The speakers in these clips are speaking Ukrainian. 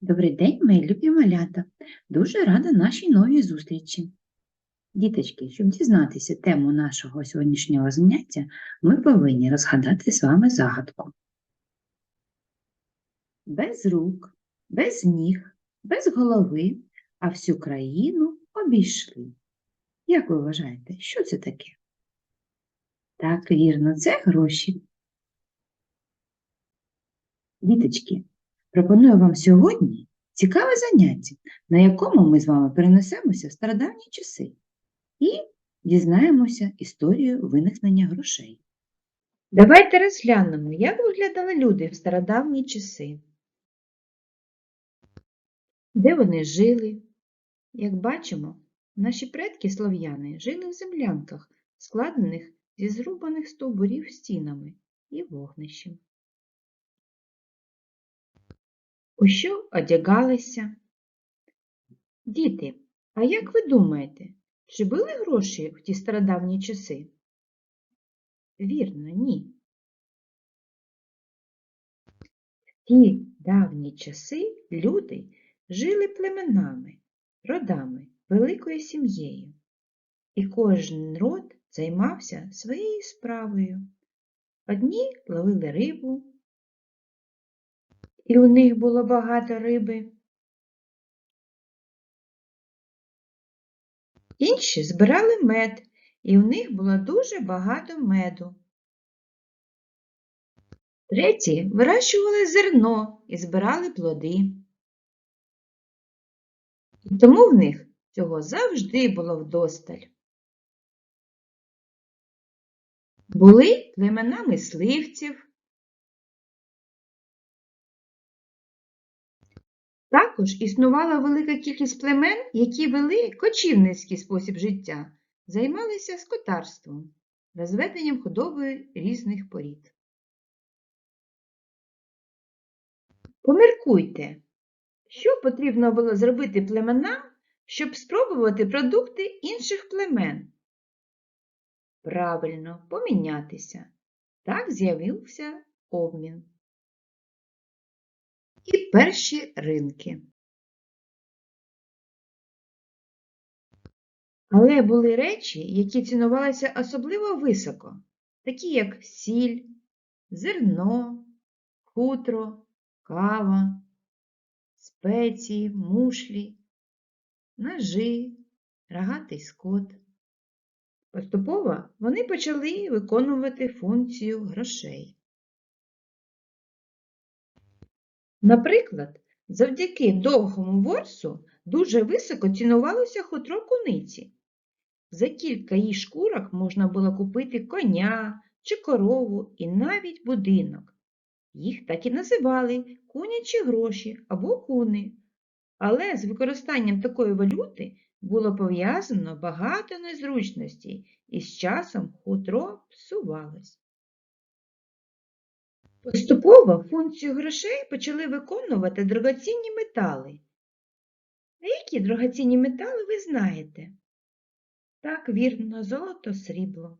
Добрий день, мої любі малята. Дуже рада нашій новій зустрічі. Діточки, щоб дізнатися тему нашого сьогоднішнього заняття, ми повинні розгадати з вами загадку. Без рук, без ніг, без голови, а всю країну обійшли. Як ви вважаєте, що це таке? Так, вірно, це гроші. Діточки, пропоную вам сьогодні цікаве заняття, на якому ми з вами перенесемося в стародавні часи і дізнаємося історію виникнення грошей. Давайте розглянемо, як виглядали люди в стародавні часи. Де вони жили? Як бачимо, наші предки слов'яни жили в землянках, складених зі зрубаних стовбурів стінами і вогнищем. У що одягалися? Діти, а як ви думаєте, чи були гроші в ті стародавні часи? Вірно, ні. В ті давні часи люди жили племенами, родами, великою сім'єю, і кожен род займався своєю справою. Одні ловили рибу, і у них було багато риби. Інші збирали мед, і в них було дуже багато меду. Треті вирощували зерно і збирали плоди. І тому в них цього завжди було вдосталь. Були племена мисливців. Також існувала велика кількість племен, які вели кочівницький спосіб життя, займалися скотарством, розведенням худоби різних порід. Поміркуйте, що потрібно було зробити племенам, щоб спробувати продукти інших племен? Правильно, помінятися. Так з'явився обмін. І перші ринки. Але були речі, які цінувалися особливо високо, такі як сіль, зерно, хутро, кава, спеції, мушлі, ножи, рогатий скот. Поступово вони почали виконувати функцію грошей. Наприклад, завдяки довгому ворсу дуже високо цінувалося хутро куниці. За кілька її шкурок можна було купити коня чи корову і навіть будинок. Їх так і називали кунячі гроші або куни. Але з використанням такої валюти було пов'язано багато незручностей і з часом хутро псувалось. Поступово функцію грошей почали виконувати дорогоцінні метали. А які дорогоцінні метали ви знаєте? Так, вірно, золото, срібло.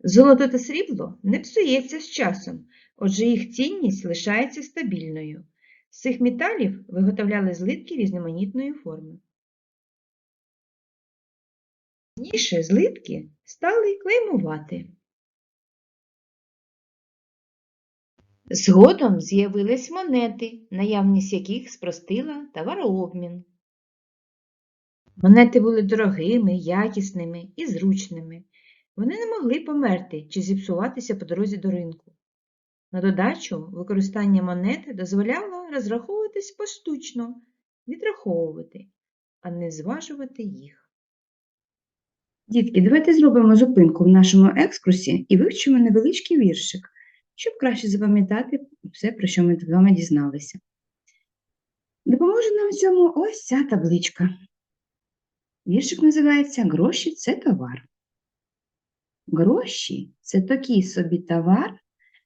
Золото та срібло не псується з часом, отже їх цінність лишається стабільною. З цих металів виготовляли злитки різноманітної форми. Пізніше злитки стали клеймувати. Згодом з'явились монети, наявність яких спростила товарообмін. Монети були дорогими, якісними і зручними. Вони не могли померти чи зіпсуватися по дорозі до ринку. На додачу, використання монети дозволяло розраховуватись поштучно, відраховувати, а не зважувати їх. Дітки, давайте зробимо зупинку в нашому екскурсі і вивчимо невеличкий віршик, щоб краще запам'ятати все, про що ми з вами дізналися. Допоможе нам в цьому ось ця табличка. Віршик називається Гроші це товар. Гроші це такий собі товар,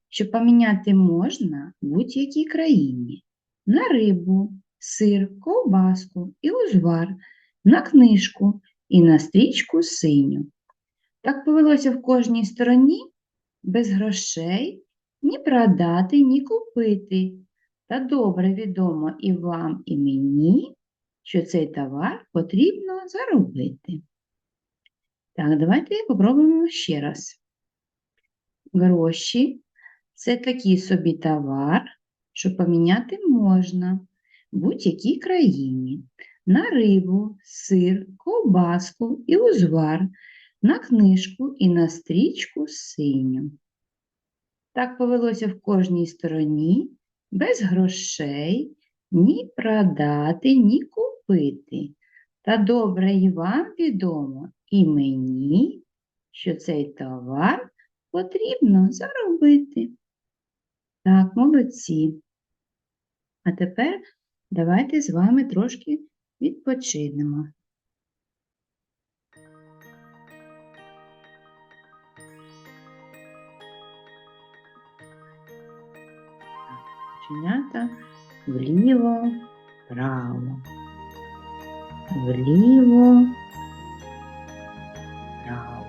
що поміняти можна в будь-якій країні. На рибу, сир, ковбаску і узвар, на книжку і на стрічку синю. Так повелося в кожній стороні без грошей ні продати, ні купити. Та добре відомо і вам, і мені, що цей товар потрібно заробити. Так, давайте попробуємо ще раз. Гроші це такий собі товар, що поміняти можна в будь-якій країні. На рибу, сир, ковбаску і узвар, на книжку і на стрічку синю. Так повелося в кожній стороні, без грошей, ні продати, ні купити. Та добре і вам відомо, і мені, що цей товар потрібно заробити. Так, молодці. А тепер давайте з вами трошки відпочинемо. Чинята вліво, вправо. Вліво, вправо.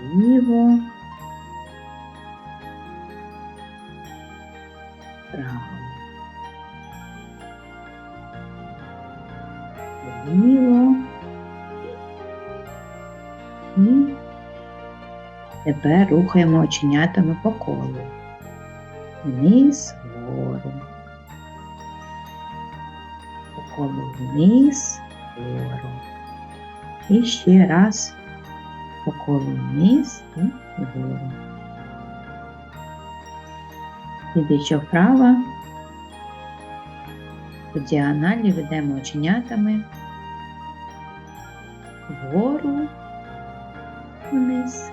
Вліво, вправо. Вліво. Тепер рухаємо оченятами по колу. Вниз, вгору. По колу вниз, вгору. І ще раз по колу вниз і вгору. Ідучи вправо, по діагоналі ведемо оченятами вгору, вниз,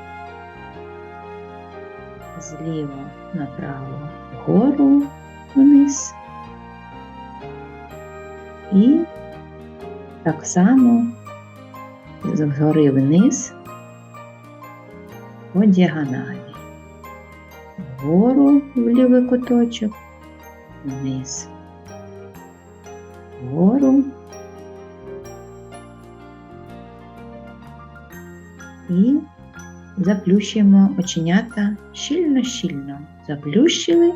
зліва направо, вгору, вниз. І так само згори вниз по діагоналі. Вгору в лівий куточок, вниз. Вгору і заплющуємо оченята щільно-щільно. Заплющили,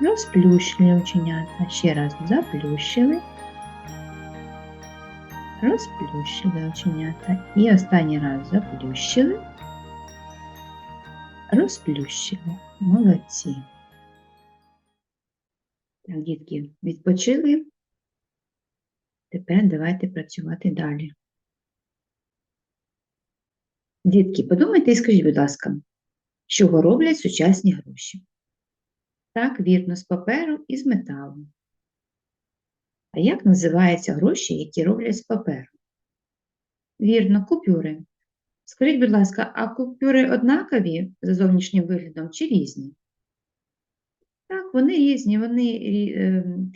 розплющили оченята. Ще раз заплющили, розплющили оченята. І останній раз заплющили, розплющили. Молодці. Так, дітки, відпочили. Тепер давайте працювати далі. Дітки, подумайте і скажіть, будь ласка, чого роблять сучасні гроші? Так, вірно, з паперу і з металу. А як називаються гроші, які роблять з паперу? Вірно, купюри. Скажіть, будь ласка, а купюри однакові за зовнішнім виглядом чи різні? Так, вони різні, вони ем,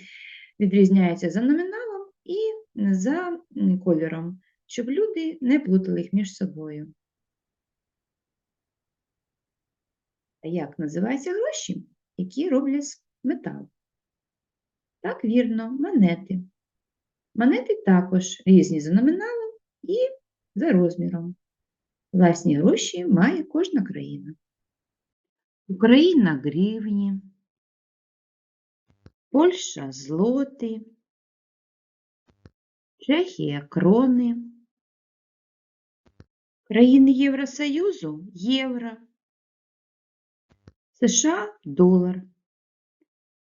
відрізняються за номіналом і за кольором, щоб люди не плутали їх між собою. А як називаються гроші, які роблять з металу? Так, вірно, монети. Монети також різні за номіналом і за розміром. Власні гроші має кожна країна. Україна гривні, Польща злоти, Чехія крони, країни Євросоюзу євро, США долар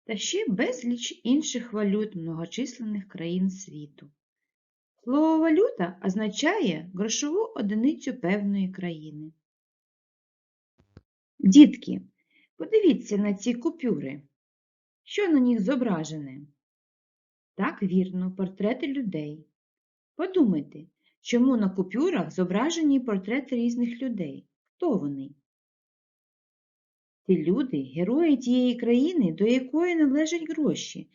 та ще безліч інших валют многочисленних країн світу. Слово валюта означає грошову одиницю певної країни. Дітки, подивіться на ці купюри. Що на них зображене? Так, вірно, портрети людей. Подумайте, чому на купюрах зображені портрети різних людей? Хто вони? Ці люди – герої тієї країни, до якої належать гроші,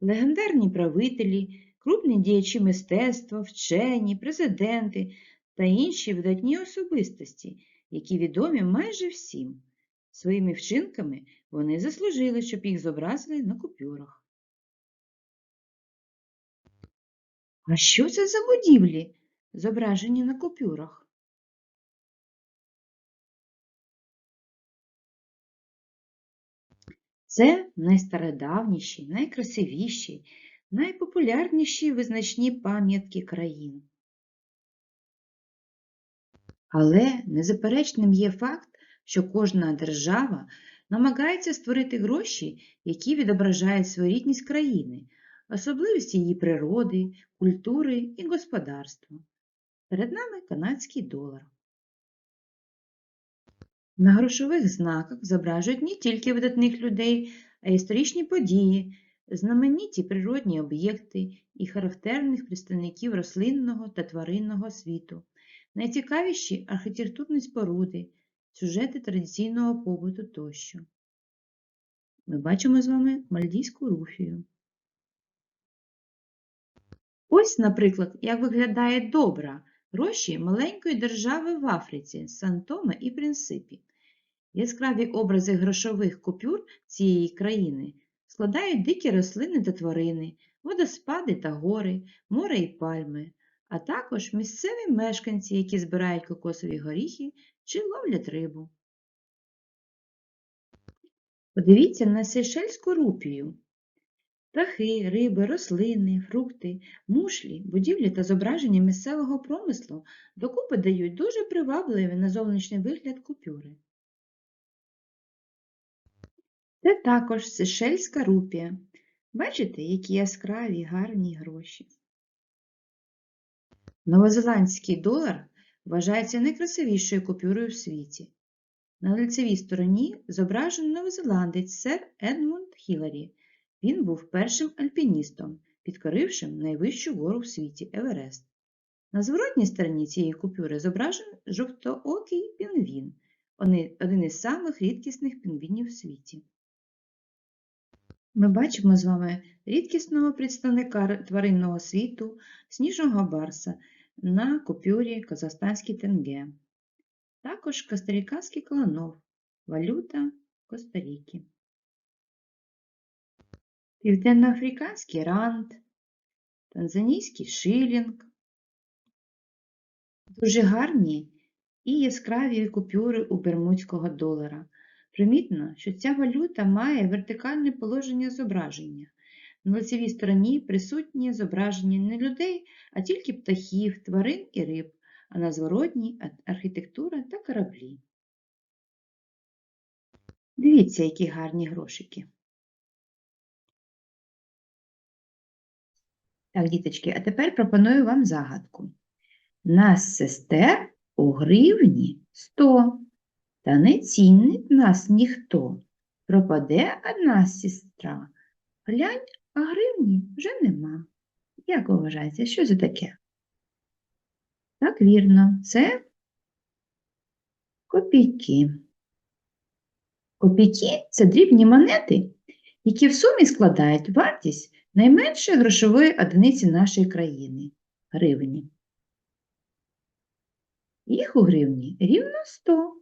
легендарні правителі, крупні діячі мистецтва, вчені, президенти та інші видатні особистості, які відомі майже всім. Своїми вчинками вони заслужили, щоб їх зобразили на купюрах. А що це за будівлі, зображені на купюрах? Це найстародавніші, найкрасивіші, найпопулярніші визначні пам'ятки країн. Але незаперечним є факт, що кожна держава намагається створити гроші, які відображають своєрідність країни, особливості її природи, культури і господарства. Перед нами канадський долар. На грошових знаках зображують не тільки видатних людей, а й історичні події, знамениті природні об'єкти і характерних представників рослинного та тваринного світу, найцікавіші архітектурні споруди, сюжети традиційного побуту тощо. Ми бачимо з вами мальдійську руфію. Ось, наприклад, як виглядає добра гроші маленької держави в Африці Сан-Томе і Принципі. Яскраві образи грошових купюр цієї країни складають дикі рослини та тварини, водоспади та гори, море і пальми, а також місцеві мешканці, які збирають кокосові горіхи чи ловлять рибу. Подивіться на сейшельську рупію. Птахи, риби, рослини, фрукти, мушлі, будівлі та зображення місцевого промислу докупи дають дуже привабливий на зовнішній вигляд купюри. Це також Сейшельська рупія. Бачите, які яскраві гарні гроші. Новозеландський долар вважається найкрасивішою купюрою в світі. На лицевій стороні зображений новозеландець сер Едмунд Хіларі. Він був першим альпіністом, підкорившим найвищу гору в світі Еверест. На зворотній стороні цієї купюри зображений жовтоокий пінгвін, один із самих рідкісних пінгвінів в світі. Ми бачимо з вами рідкісного представника тваринного світу, сніжного барса на купюрі казахстанський тенге. Також костаріканський клонов, валюта Коста-Ріки. Південноафриканський ранд, танзанійський шилінг. Дуже гарні і яскраві купюри у бермудського долара. Примітно, що ця валюта має вертикальне положення зображення. На лицевій стороні присутні зображення не людей, а тільки птахів, тварин і риб, а на зворотній архітектура та кораблі. Дивіться, які гарні грошики. Так, діточки, а тепер пропоную вам загадку. Нас сестер у гривні сто, та не цінить нас ніхто. Пропаде одна сестра. Глянь, а гривні вже нема. Як ви вважаєте, що це таке? Так, вірно, це копійки. Копійки – це дрібні монети, які в сумі складають вартість найменшої грошової одиниці нашої країни – гривні. Їх у гривні рівно 100,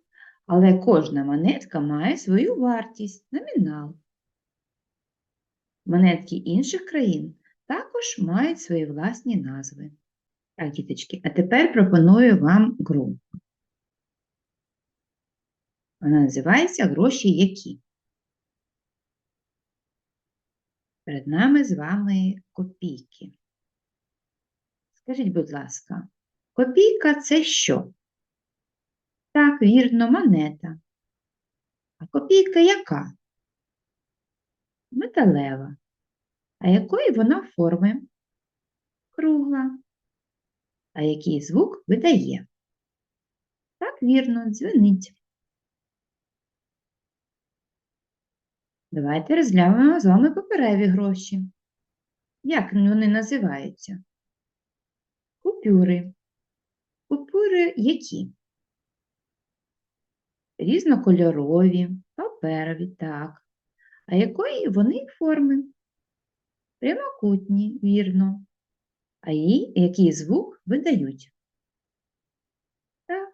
але кожна монетка має свою вартість, номінал. Монетки інших країн також мають свої власні назви. Так, діточки, а тепер пропоную вам гру. Вона називається Гроші які. Перед нами з вами копійки. Скажіть, будь ласка, копійка це що? Так, вірно, монета. А копійка яка? Металева. А якої вона форми? Кругла. А який звук видає? Так, вірно, дзвенить. Давайте розглянемо з вами папереві гроші. Як вони називаються? Купюри. Купюри які? Різнокольорові, паперові, так. А якої вони форми? Прямокутні, вірно. А їй який звук видають? Так,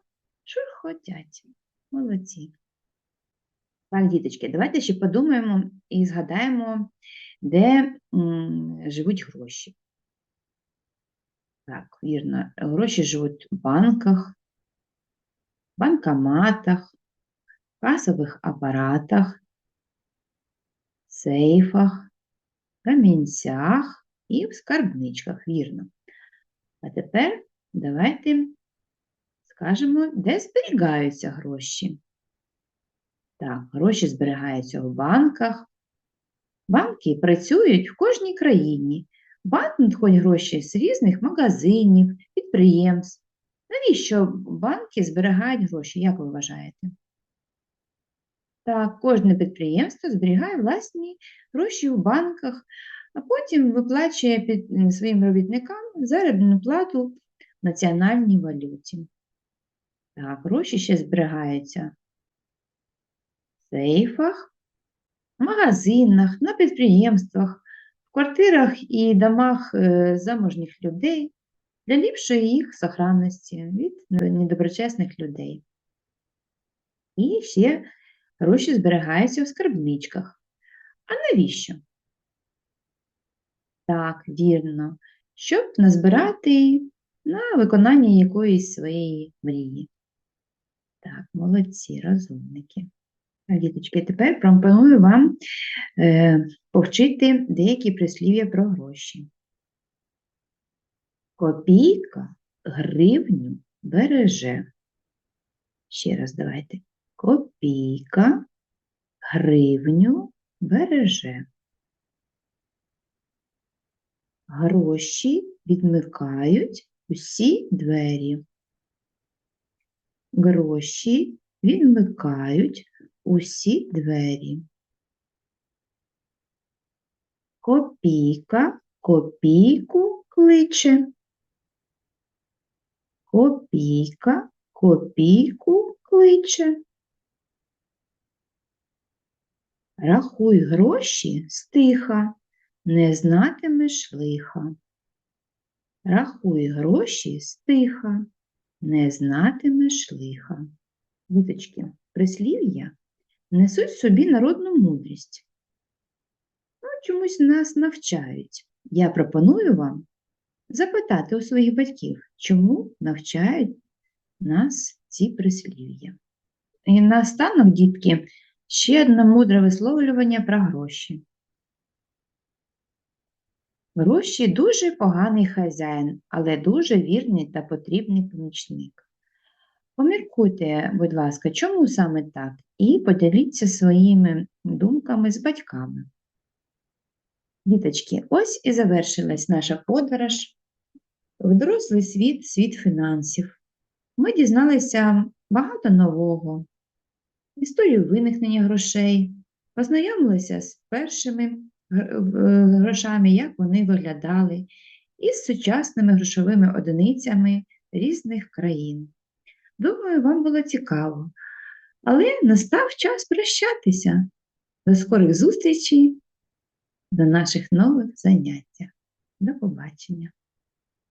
шурхотять. Молодці. Так, діточки, давайте ще подумаємо і згадаємо, де м, живуть гроші. Так, вірно, гроші живуть в банках, банкоматах, касових апаратах, сейфах, камінцях і в скарбничках, вірно. А тепер давайте скажемо, де зберігаються гроші. Так, гроші зберігаються в банках. Банки працюють в кожній країні. Банк надходять гроші з різних магазинів, підприємств. Навіщо банки зберігають гроші, як ви вважаєте? Так, кожне підприємство зберігає власні гроші у банках, а потім виплачує під своїм робітникам заробітну плату в національній валюті. Так, гроші ще зберігаються в сейфах, в магазинах, на підприємствах, в квартирах і домах е, заможних людей для ліпшої їх сохранності від недоброчесних людей. І ще гроші зберігаються в скарбничках. А навіщо? Так, вірно, щоб назбирати на виконання якоїсь своєї мрії. Так, молодці, розумники. Діточки, тепер пропоную вам е, повчити деякі прислів'я про гроші. Копійка гривню береже. Ще раз давайте. Копійка гривню береже. Гроші відмикають усі двері. Гроші відмикають усі двері. Копійка копійку кличе. Копійка копійку кличе. Рахуй гроші стиха, не знатимеш лиха. Рахуй гроші стиха, не знатимеш лиха. Діточки, прислів'я несуть собі народну мудрість. Ну, чомусь нас навчають. Я пропоную вам запитати у своїх батьків, чому навчають нас ці прислів'я. І наостанок, дітки, ще одне мудре висловлювання про гроші. Гроші дуже поганий хазяїн, але дуже вірний та потрібний помічник. Поміркуйте, будь ласка, чому саме так? І поділіться своїми думками з батьками. Діточки, ось і завершилась наша подорож в дорослий світ, світ фінансів. Ми дізналися багато нового, історію виникнення грошей, познайомилися з першими грошами, як вони виглядали, і з сучасними грошовими одиницями різних країн. Думаю, вам було цікаво. Але настав час прощатися. До скорих зустрічей, до наших нових заняття. До побачення.